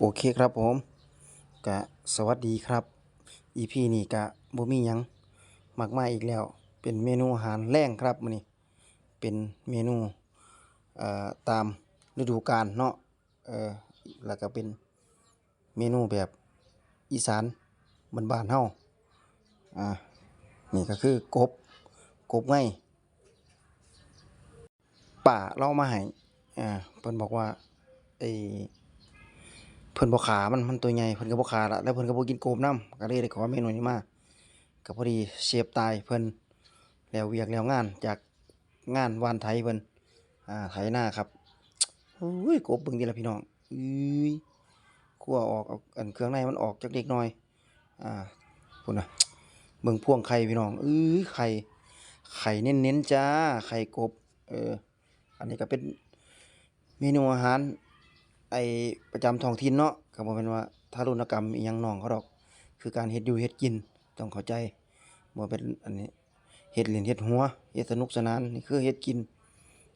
โอเคครับผมกะสวัสดีครับ EP นี้กะบ่มีหยังมากมายอีกแล้ว เป็นเมนูอาหารแรงครับมื้อนี้เป็นเมนูเอ่อตามฤดูกาลเนาะเออแล้วก็เป็นเมนูแบบอีสานบ้านๆเฮาอ่านี่ก็คือกบกบไงป้าเรามาให้อ่าเพิ่นบอกว่าไอ้ เพิ่นบ่ขามันมันตัวใหญ่เพิ่นก็บ่ขาละแล้วเพิ่นก็บ่กินโกบน้ำก็เลยได้ขอเมนูนี้มาก็พอดีเชฟตายเพิ่นแล้วเวียกแล้วงานจากงานวานไถเพิ่นอ่าไถนาครับโอ้ยกบเบิ่งดิล่ะพี่น้องอื้ยคั่วออกเอาอันเครื่องในมันออกจักเล็กน้อยอ่าพุ่นน่ะเบิ่งพวงไข่พี่น้องอื้ยไข่ไข่เน้นๆจ้าไข่กบเอออันนี้ก็เป็นเมนูอาหาร ไอประจำท้องถิ่นเนาะก็บ่แม่นว่าทารุณกรรมอีหยังน้องเขาดอก คือการเฮ็ดอยู่เฮ็ดกินต้องเข้าใจบ่เป็นอันนี้เฮ็ดเล่นเฮ็ดหัวเฮ็ดสนุกสนานนี่คือเฮ็ดกิน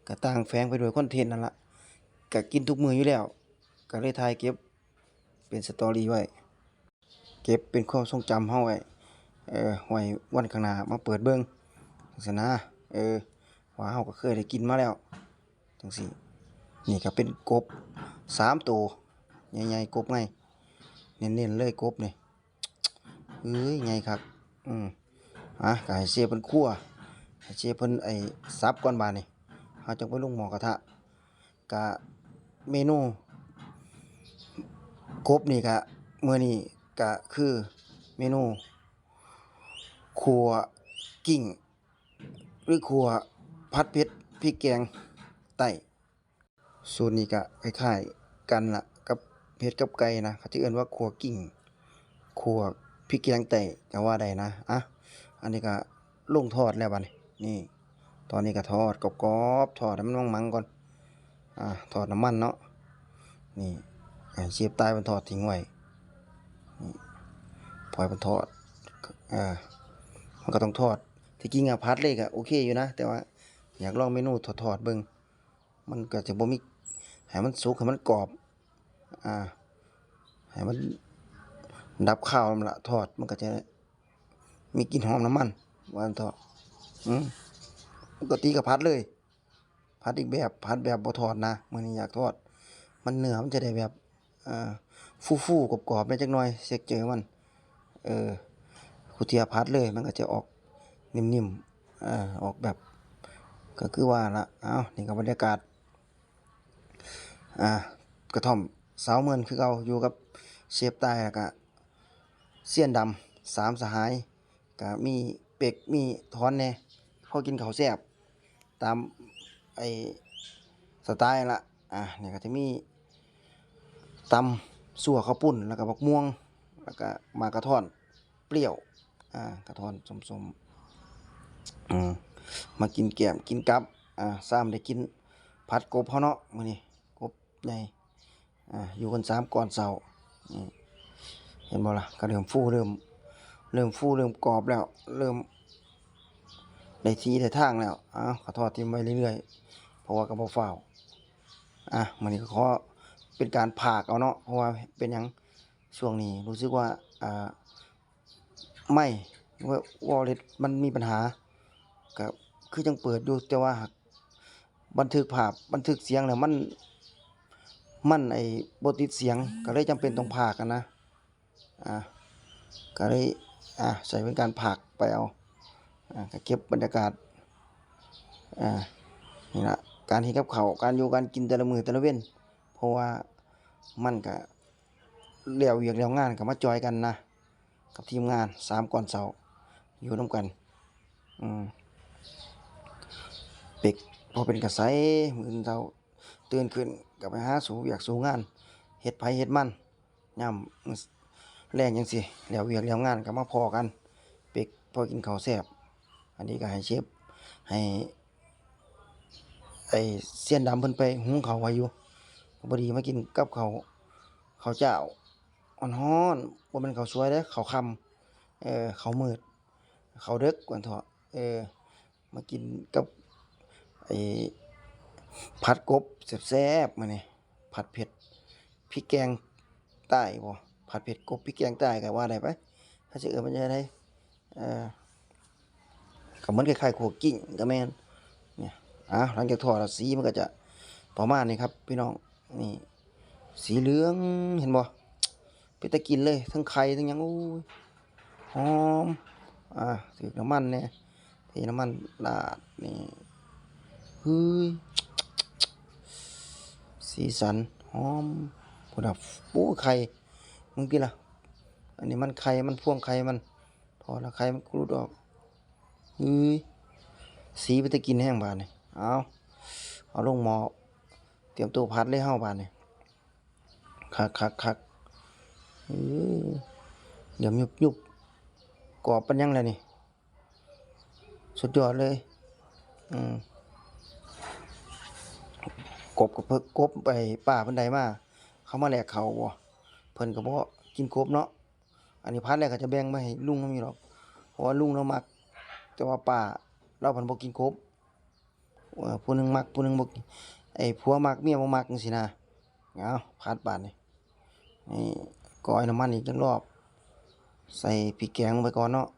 ก็ต่างแฝงไปด้วยคอนเทนต์นั่นล่ะก็กินทุกมื้ออยู่แล้วก็เลยถ่ายเก็บเป็นสตอรี่ไว้ เก็บเป็นความทรงจำเฮาไว้เออไว้วันข้างหน้ามาเปิดเบิ่งจังซี้นะเออว่าเฮาก็เคยได้กินมาแล้วจังซี่ นี่ก็เป็นกบสามตัวใหญ่ๆกบไงเน้นๆเลยกบนี่เอ้ยใหญ่คักอืมอะก็ให้เชฟเพิ่นคั่วให้เชฟเพิ่นไอ้สับก่อนบาดนี้เฮาจังไปลงหม้อกระทะก็เมนูกบนี่ก็มื้อนี้ก็คือเมนูคั่วกิ้ง หรือคั่วผัดเผ็ดพริกแกงไต้ สูตรนี้ก็คล้ายๆกันล่ะกับเผ็ดกับไก่นะเขาจะเอิ้นว่าคั่วกิ้งคั่วพริกแกงไต้ก็ว่าได้นะอะอันนี้ก็ลงทอดแล้วบัดนี้นี่ ตอนนี้ก็ทอดกรอบๆทอดให้มันมังๆก่อนอ่าทอดน้ำมันเนาะนี่ให้เชฟตายมันทอดทิ้งไว้นี่ปล่อยมันทอดอ่ามันก็ต้องทอดที่จริงอะพัดเลยก็โอเคอยู่นะ แต่ว่าอยากลองเมนูทอดๆเบิ่งมันก็จะบ่มี ให้มันสุกให้มันกรอบ อ่า ให้มันดับข้าวมันละทอดมันก็จะมีกลิ่นหอมน้ำมันวานเถอะอืมปกติก็พัดเลย พัดอีกแบบพัดแบบบ่ทอดนะมื้อนี้อยากทอด มันเนื้อมันจะได้แบบอ่าฟูๆกรอบๆได้จักหน่อยเซ็กเจอมัน เออคุเทียพัดเลย มันก็จะออกนิ่มๆอ่าออกแบบ ก็คือว่าละเอ้านี่ก็บรรยากาศ อ่ากระท่อมสาวเมือนคือเก่าอยู่กับเชฟใต้แล้วก็เสี้ยนดำสามสหายก็มีเป็กมีทอนแน่พอกินข้าวแซ่บตามไอ้สไตล์ละอะเนี่ยก็จะมีตำสั่วข้าวปุ้นแล้วก็บักม่วง แล้วก็มากระท่อนเปรี้ยวอ่ากระท่อนสมๆอืมมากินแกมกินกับอ่าซ้ำได้กินผัดกบเฮาเนาะมื้อนี้ ใหญ่อ่าอยู่กันสามก่อนเช้าเห็นบ่ล่ะก็เริ่มฟูเริ่มเริ่มฟูเริ่มกรอบแล้ว เริ่มได้ทีได้ทางแล้วอ้าวขอทอดทิ้งไว้เรื่อยๆเพราะว่าก็บ่ฟ้าอะมื้อนี้ก็ขอเป็นการผ่าเอาเนาะเพราะว่าเป็นยังช่วงนี้รู้สึกว่าอ่าไม่ว่าวอลเล็ตมันมีปัญหาก็คือจังเปิดอยู่แต่ว่าบันทึกภาพบันทึกเสียงแล้วมัน มันไอ้บติดเสียงก็เลยจำเป็นต้องพากกันนะอ่าก็เลยอ่าใช้เป็นการพากไปเอาอ่าก็เก็บบรรยากาศอ่านี่ละการเฮ็ดกับเขาการอยู่การกินแต่ละมือแต่ละเว้นเพราะว่ามันก็แล้วเวียกแล้วงานก็มาจอยกันนะกับทีมงานสามก่อนเสาอยู่นํกันอืมเป็กพอเป็นกระไสมื้อนเช้า ตื่นขึ้นก็ไปหาสู่เวียกสูงานเฮ็ดไผเฮ็ดมันยามมื้อแลงจังซี่แล้วเวียกแล้วงานก็มาพอกันเป็กพอกินข้าวแซ่บอันนี้ก็ให้เชฟให้ไอ้เสี้ยนดำเพิ่นไปหุงเขาไว้อยู่พอดีมากินกับเขาวข้าเจ้าอ่อนร้อนบ่แม่นเขาสวยเด้อข้าคำเออเขามืด เขาวดึกว่าซั่นเถาะเออมากินกับไอ ผัดกบแซ่บๆมื้อนี้ผัดเผ็ดพริกแกงใต้บ่ผัดเผ็ดกบพริกแกงใต้ก็ว่าได้ไปถ้าสิเอิ้นมันจะได้เอ่อก็เหมือนคล้ายๆขัวกิ้งก็แม่นเนี่ยอะหลังจากทอดแล้วสีมันก็จะประมาณนี้ครับพี่น้องนี่สีเหลืองเห็นบ่เป็นตะกินเลย ทั้งไข่ทั้งยังโอ้ยหอมอ่าถือน้ำมันเนี่ยเทน้ำมันราดนี่เฮ้ย สีสันหอมพุ่นน่ะปูไข่มึงกินล่ะอันนี้มันไข่มันพ่วงไข่มัน พอล้วไข่มันกรูดออกเฮ้ยสีเป็นตะกินแห้งบาดนี่เอาเอาลงหม้อเตรียมตัวพัดเลยเฮาบาดนี่คักคักคักเออเดี๋ยวยุบยุบกรอบปันยังเลยนี่ สุดยอดเลย อืม กบกับเพิกกบไปป่าเพิ่นใดมาเขามาแลกเขาบ่เพิ่นก็บ่กินกบเนาะอันนี้พัดแล้วก็จะแบ่งมาให้ลุงนำอยู่หรอกเพราะว่าลุงเรามัก แต่ว่าป้าเราเพิ่นบ่กินกบผู้หนึงมักผู้หนึงบ่กินไอ้ผัวมักเมียบ่มักจังซี่นะเอาพัดบาดนี่นี่ก้อยน้ำมันอีกจักรอบ ใส่พริกแกงลงไปก่อนเนาะ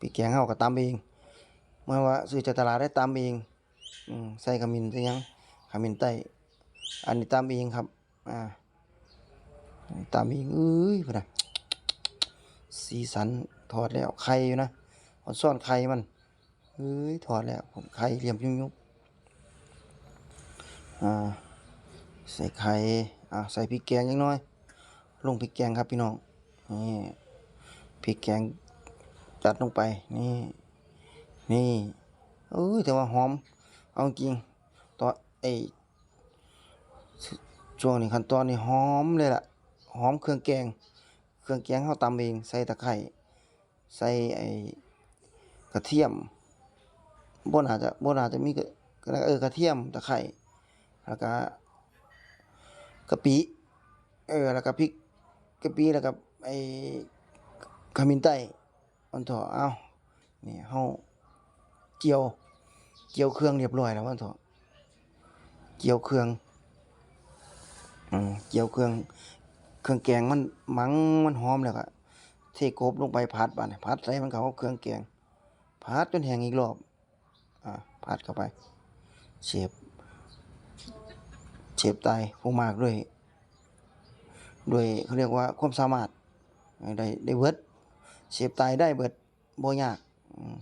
พริกแกงเฮาก็ตำเองเมื่อว่าซื้อจากตลาดได้ตำเองอืมใส่ขมิ้นใส่หยัง ขมิ้นต์ไต้อันนี้ตำเองครับ อ่าตำเองเอ้ยพุ่นน่ะสีสันถอดแล้วไข่อยู่นะเอาซ่อนไข่มันเอ้ยถอดแล้วผมไข่เหลี่ยมยุบๆอ่าใส่ไข่อ่าใส่พริกแกงยังน้อย ลงพริกแกงครับพี่น้องนี่พริกแกงจัดลงไปนี่นี่เอ้ยแต่ว่าหอมเอาจริง ไอช่วงนี้ขั้นตอนนี้หอมเลยล่ะหอมเครื่องแกง เครื่องแกงเขาตำเองใส่ตะไคร้ใส่ไอกระเทียมบน่าจจะบน่าจจะมีกระเออกระเทียมตะไคร้แล้วก็กะปิเออแล้วก็พริกกะปิแล้วก็ไอ้ขมิ้นไต้มันเถอเอานี่เฮาเจียวเจียวเครื่องเรียบร้อยแล้วมันถอ เจียวเครื่องอืมเจียวเครื่อง เครื่องแกงมันมังมันหอมแล้วก็เทกบลงไปผัดบานี้ผัดใส่มันเข้าเครื่องแกงผัดจนแห้งอีกรอบอ่าผัดเข้าไปเชฟเชฟตายผู้มากด้วย ด้วยเขาเรียกว่าความสามารถได้ได้เบิดเชฟตายได้เบิดบ่ยากอืม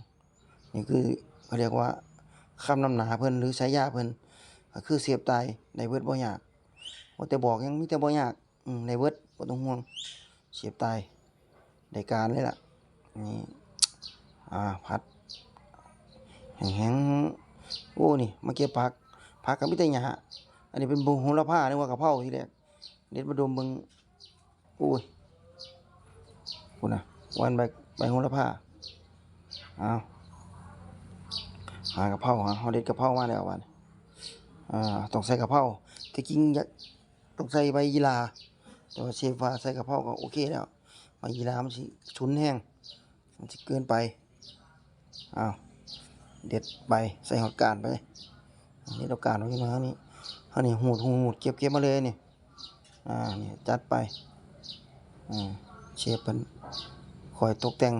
นี่คือเขาเรียกว่าคำนำหนาเพิ่นหรือฉายาเพิ่น ก็คือเสียบตายได้เบิร์ดบ่ยากบ่แต่บอกยังมีแต่บ่ยากอืมได้เบิดบ่ต้องห่วงเสียบตายได้การเลยล่ะนี่อ่าผัดแห้งๆโอ้นี่มาเก็บผักผักก็มีแต่หญ้าอันนี้เป็นบุงโหระพานึกว่ากะเพราทีแรกเด็ดมาดมเบิงอุ้ยคุณน่ะวันใบใบโหระพาเอาหากะเพราหาเฮาเด็ดกะเพรามาแล้ววัน อ่าต้องใส่กะเพราที่จริงต้องใส่ใบยีราแต่ว่าเชฟว่าใส่กะเพราก็โอเคแล้วใบยีรามันสิฉุนแห้งมันสิเกินไปอ้าวเด็ดใบใส่หอดกานไปเด็ดเอากานไว้มานี่อันนี้หูดหูดเก็บเก็บมาเลยนี่อ่านี่จัดไปอ่าเชฟเป็นคอยตกแต่ง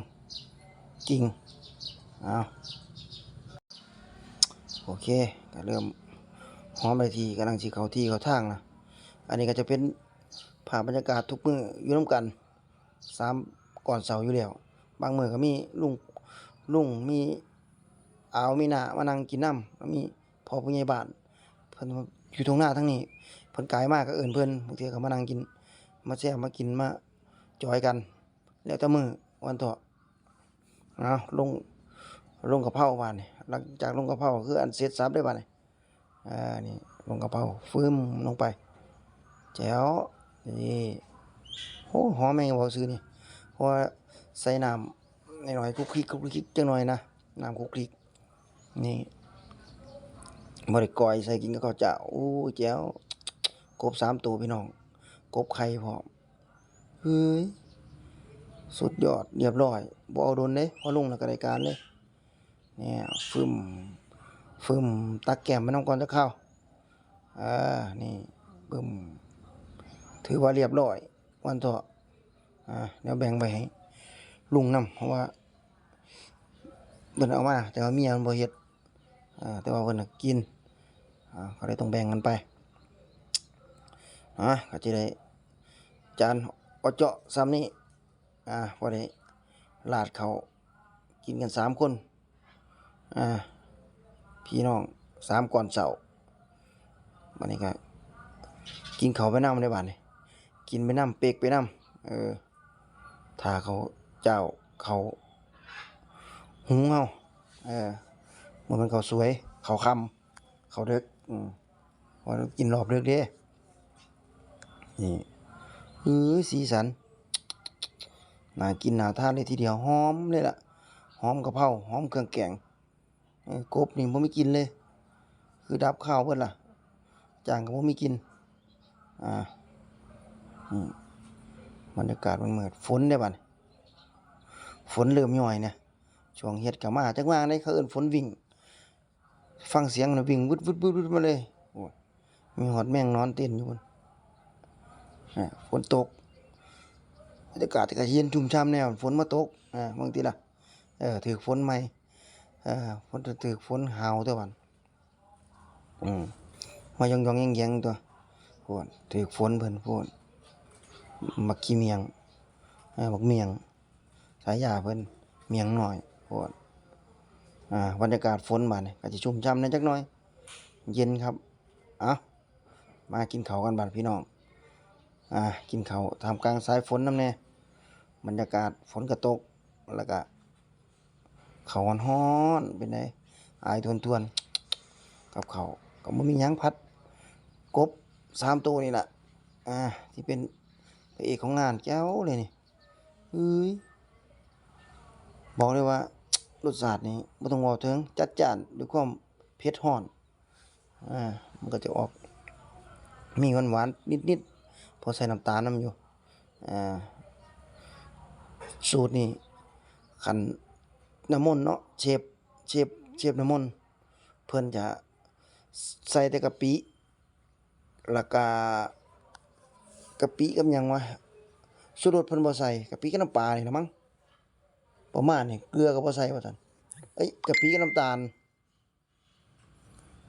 กิ่งเอาโอเคก็เริ่ม หอมไปทีกำลังสีเขาที่เขาทางนะอันนี้ก็จะเป็นภาบรรยากาศทุกมืออยู่น้ำกันสามก่อนเสาอยู่แล้วบางมือก็มีลุงลุงมีอาวมีหน้ามานั่งกินน้ำแล้วมีพอผู้ใหญ่บ้านเพิ่นอยู่ตรงหน้าทั้งนี้เพิ่นกายมากก็เอิ้นเพิ่นบางทีก็มานั่งกิน มาแซ่บมากินมาจอยกัน แล้วแต่มือวันเถาะเอาลงลงกระเพราบาดนี่หลังจากลงกระเพราคืออันเสร็จสับได้บาดนี่ อ่านี่ลงกระเพราฟึมลงไปแจ๋วนี่โอ้หอมแมงบ่ซื้อนี่เพราะใส่น้ำหน่อยคุกคลิกคุกคลิกจังหน่อยนะน้ำคุกคลิกนี่บริกอยใส่กินกับข้าวเจ้าโอ้แจ๋วกบสามตัวพี่น้อง กบไข่พร้อมเฮ้ยสุดยอดเรียบร้อยบ่เอาโดนเด้พอลงแล้วก็รายการเลยเนี่ยฟึม ฟึมตักแก้มมันน้ำก่อนจะเข้าอ่านี่บึมถือว่าเรียบร้อย วันเถาะอ่าเดี๋ยวแบ่งไปให้ลุงนํเพราะว่าเพิ่นเอามา แต่ว่าเมียมันบ่เฮ็ดอ่าแต่ว่าเพิ่นน่ะกินอ่าก็เลยต้องแบ่งกันไปอะก็สิได้จานอเจาะซ้ำนี้อ่าพอได้ลาดเขากินกันสามคนอ่า พี่น้องสามก่อนเช้าบัดนี้ก็กินเขาไปนำได้บัดนี้กินไปน้ำเปกไปน้ำเออถ้าเขาเจ้าเขาหุงเฮาเออมันมันเขาสวย เขาคำเขาเด็กอืมพอกินรอบเด็กเด้นี่เออสีสันน่ากินน่าทานเลยทีเดียวหอมเลยล่ะหอมกะเพราหอมเครื่องแกง กบนี่ผมไม่กินเลย คือดับข้าวเพิ่นล่ะจางก็บ่มีกิน อ่าอืมบรรยากาศมันเหมือนฝนได้บัดนี้ฝนเริ่มย่อยเนี่ยช่วงเฮ็ดก็มาจักว่าได้เขาเอิ้นฝนวิ่ง ฟังเสียงมันวิ่งวึดวึดวึดวึดมาเลยโอ้ยมีหอดแมงนอนเต้นอยู่บนอ่าฝนตกบรรยากาศก็เย็นชุ่มช่ำแนวฝนมาตกอ่าบางทีล่ะเออถือฝนใหม่ เออฝนถือฝนหาวตัวบัดอืมมายองยองๆแยงตัวพวกถือฝนเพิ่นพูดมักขี้เมียงอ่าบักเมียง สายยาเพิ่นเมียงหน่อยโพดอ่าบรรยากาศฝนบาดนี่ก็สิชุ่มช่ำในจักหน่อย เย็นครับเอามากินข้าวกันบาดพี่น้องอ่ากินข้าวท่ามกลางสายฝนนำแน่บรรยากาศฝนก็ตกแล้วก็ ขาวฮ้อนๆเป็นไงอายทวนๆกับเขาก็บ่มียังพัด กบสามตัวนี่แหละอ่าที่เป็นพระเอกของงานแก้วเลยนี่เอ้ยบอกเลยว่ารสชาตินี่บ่ต้องเว้าถึงจัดจ้านด้วยความเผ็ดร้อนอ่ามันก็จะออก มีหวานๆนิดๆพอใส่น้ำตาลนํอยู่อ่าสูตรนี่คัน น้ำมนต์เนาะเชฟเชฟเชฟน้ำมนต์เพิ่นจะใส่แต่กะปิแล้วก็กะปิกับหยังวะสุดรสเพิ่นบ่ใส่กะปิกับน้ำปลานี่ละมั้งประมาณนี่เกลือก็บ่ใส่ว่าซั่นเอ้ยกะปิกับน้ำตาล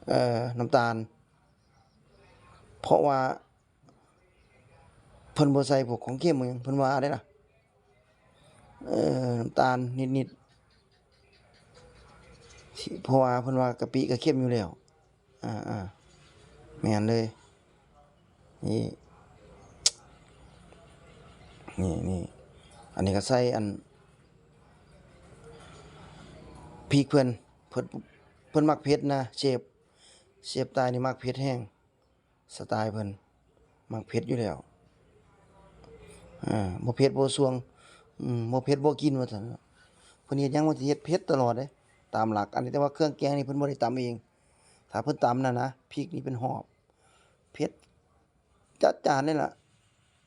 เอ่อน้ำตาล เพราะว่าเพิ่นบ่ใส่พวกของเค็มหยังเพิ่นว่าได้ล่ะเอ่อน้ำตาลนิดๆ เพราะว่าเพิ่นว่ากะปิก็เค็มอยู่แล้ว อ่าๆแม่นเลย นี่ นี่นี่อันนี้ก็ใส่อันพริกเพิ่นเพิ่นเพิ่นมักเผ็ดนะเชฟเชฟตายนี่มักเผ็ดแห้งสไตล์เพิ่นมักเผ็ดอยู่แล้วอ่าบ่เผ็ดบ่สวงอืมบ่เผ็ดบ่กินว่าซั่นเพิ่นเฮ็ดหยังว่าสิเฮ็ดเผ็ดตลอดเด้ ตามหลัก อันนี้แต่ว่าเครื่องแกงนี่เพิ่นบ่ได้ตำเอง ถ้าเพิ่นตำน่ะนะพริกนี่เป็นหอบเผ็ดจัดจานนี่ล่ะ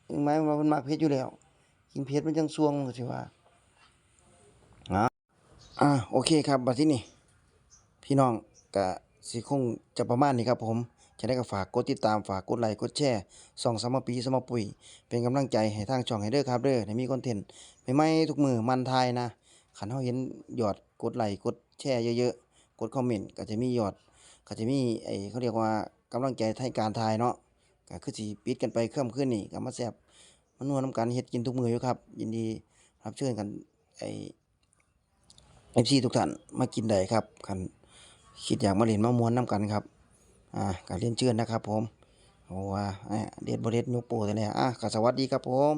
ถึงแม้ว่ามันมักเผ็ดอยู่แล้ว กินเผ็ดมันจังซวงก็สิว่าอ่าอ่าโอเคครับบัดทีนี้พี่น้องก็สิคงจะประมาณนี้ครับผมจะได้ก็ฝากกดติดตามฝากกดไลค์กดแชร์ส่องสมปีสมปุย เป็นกำลังใจให้ทางช่องให้เด้อครับเด้อให้มีคอนเทนต์ใหม่ทุกมือมันทายนะคันเฮาเห็นยอดกดไลค์กด แชร์เยอะๆ กดคอมเมนต์ก็จะมียอดก็จะมีไอ้เขาเรียกว่ากำลังใจให้การทายเนาะก็คือสิปิดกันไปค่ำคืนนี้ก็มาแซบมันนัวน้ำกันเฮ็ดกินทุกมืออยู่ครับ ยินดีรับเชิญกันไอ้ FC ทุกท่านมากินได้ครับคันคิดอยากมาเล่นมาม่วนนํกันครับอ่าก็เรียนเชิญนะครับผมโอ้ว่าเด็ดบ่เด็ดยกโปรแต่แน่อะก็สวัสดีครับผม